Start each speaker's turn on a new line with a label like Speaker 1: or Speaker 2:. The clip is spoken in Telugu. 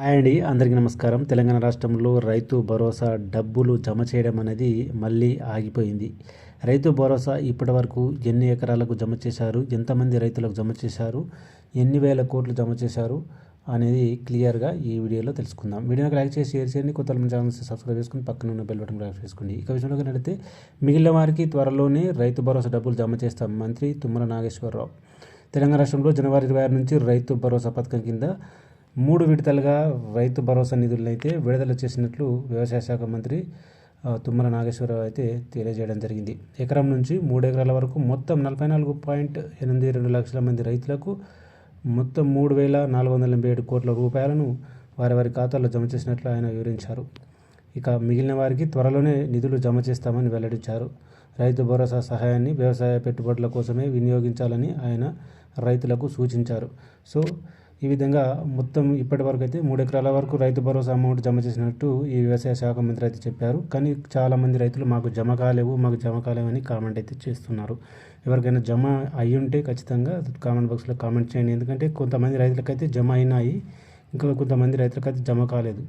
Speaker 1: హాయ్ అండి అందరికీ నమస్కారం. తెలంగాణ రాష్ట్రంలో రైతు భరోసా డబ్బులు జమ చేయడం అనేది మళ్ళీ ఆగిపోయింది. రైతు భరోసా ఇప్పటి వరకు ఎన్ని ఎకరాలకు జమ చేశారు ఎంతమంది రైతులకు జమ చేశారు ఎన్ని వేల కోట్లు జమ చేశారు అనేది క్లియర్గా ఈ వీడియోలో తెలుసుకుందాం. వీడియోకి లైక్ చేసి షేర్ చేయండి. కొత్త ఛానల్స్ సబ్స్క్రైబ్ చేసుకుని పక్కన ఉన్న బెల్ బటన్ క్లిక్ చేసుకోండి. ఇక విషయంలో నడితే మిగిలిన వారికి త్వరలోనే రైతు భరోసా డబ్బులు జమ చేస్తాం మంత్రి తుమ్మల నాగేశ్వరరావు. తెలంగాణ రాష్ట్రంలో జనవరి ఇరవై ఆరు నుంచి రైతు భరోసా పథకం కింద మూడు విడతలుగా రైతు భరోసా నిధులను అయితే విడుదల చేసినట్లు వ్యవసాయ శాఖ మంత్రి తుమ్మల నాగేశ్వరరావు అయితే తెలియజేయడం జరిగింది. ఎకరం నుంచి మూడు ఎకరాల వరకు మొత్తం నలభై నాలుగు పాయింట్ ఎనిమిది రెండు లక్షల మంది రైతులకు మొత్తం మూడు వేల నాలుగు వందల ఎనభై ఏడు కోట్ల రూపాయలను వారి వారి ఖాతాల్లో జమ చేసినట్లు ఆయన వివరించారు. ఇక మిగిలిన వారికి త్వరలోనే నిధులు జమ చేస్తామని వెల్లడించారు. రైతు భరోసా సహాయాన్ని వ్యవసాయ పెట్టుబడుల కోసమే వినియోగించాలని ఆయన రైతులకు సూచించారు. సో ఈ విధంగా మొత్తం ఇప్పటి వరకు అయితే మూడు ఎకరాల వరకు రైతు భరోసా అమౌంట్ జమ చేసినట్టు ఈ వ్యవసాయ శాఖ మంత్రి అయితే చెప్పారు. కానీ చాలామంది రైతులు మాకు జమ కాలేవు మాకు జమ కాలేవని కామెంట్ అయితే చేస్తున్నారు. ఎవరికైనా జమ అయి ఉంటే ఖచ్చితంగా కామెంట్ బాక్స్లో కామెంట్ చేయండి. ఎందుకంటే కొంతమంది రైతులకైతే జమ అయినాయి ఇంకా కొంతమంది రైతులకైతే జమ కాలేదు.